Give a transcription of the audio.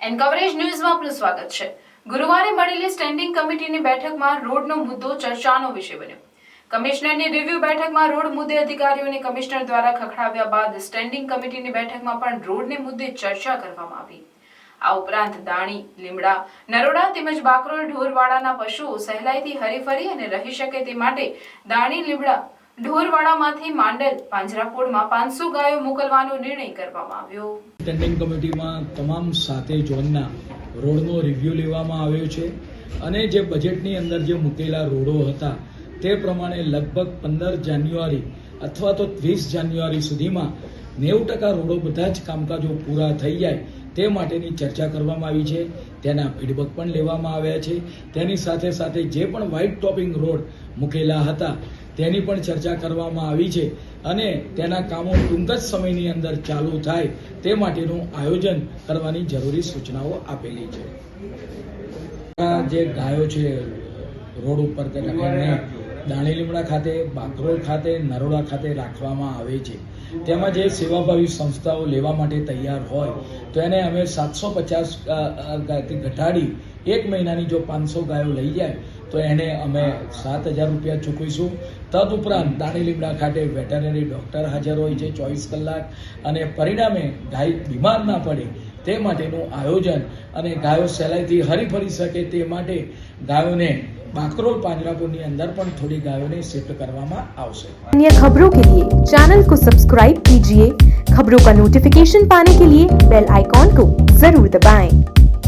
And coverage ન્યૂઝમાં આપનું સ્વાગત છે. ગુરુવારે મળેલી સ્ટેન્ડિંગ કમિટીની બેઠકમાં રોડનો મુદ્દો ચર્ચાનો વિષય બન્યો. કમિશનરની રિવ્યુ બેઠકમાં રોડ મુદ્દે અધિકારીઓને કમિશનર દ્વારા ખખડાવ્યા બાદ સ્ટેન્ડિંગ કમિટીની બેઠકમાં પણ રોડને મુદ્દે ચર્ચા કરવામાં આવી. આ ઉપરાંત દાણી, લીમડા, નરોડા તેમજ બાકરોલ ઢોરવાડાના પશુઓ સહેલાઈથી હરીફરી અને રહી શકે તે માટે દાણી, લીમડા ઢોરવાડામાંથી માંડલ પાંજરાપોળમાં પાંચસો ગાયો મોકલવાનો નિર્ણય કરવામાં આવ્યો. સ્ટેન્ડિંગ કમિટીમાં તમામ સાતે ઝોનના રોડનો રિવ્યુ લેવામાં આવ્યો છે અને જે બજેટની અંદર જે મૂકેલા રોડો હતા તે પ્રમાણે લગભગ પંદર જાન્યુઆરી અથવા તો વીસ જાન્યુઆરી સુધીમાં નેવું ટકા રોડો બધા જ કામકાજો પૂરા થઈ જાય તે માટેની ચર્ચા કરવામાં આવી છે. તેના ફીડબેક પણ લેવામાં આવ્યા છે. તેની સાથે સાથે જે પણ વ્હાઇટ ટોપિંગ રોડ મૂકેલા હતા તેની પણ ચર્ચા કરવામાં આવી છે અને તેના કામો ટૂંક જ સમયની અંદર ચાલુ થાય તે માટેનું આયોજન કરવાની જરૂરી સૂચનાઓ આપેલી છે. જે ગાયો છે રોડ ઉપર તે દાણી લીમડા ખાતે, બાકરોલ ખાતે, નરોડા ખાતે રાખવામાં આવે છે. તેમાં જે સેવાભાવી સંસ્થાઓ લેવા માટે તૈયાર હોય, તો એને અમે સાતસો પચાસ ઘટાડી એક મહિનાની જો પાંચસો ગાયો લઈ જાય, તો એને અમે સાત હજાર રૂપિયા ચૂકવીશું. તદ ઉપરાંત દાણી લીમડા ખાતે વેટરનરી ડૉક્ટર હાજર હોય છે ચોવીસ કલાક, અને પરિણામે ગાય બીમાર ના પડે, તે માટેનું આયોજન અને ગાયો સહેલાઈથી હરીફરી શકે તે માટે ગાયોને બાકરોલ પાંજરાપુરની અંદર પણ થોડી ગાયોને શિફ્ટ કરવામાં આવશે अन्य खबरों के लिए चैनल को सब्सक्राइब कीजिए खबरों का नोटिफिकेशन पाने के लिए बेल आइकॉन को जरूर दबाएं।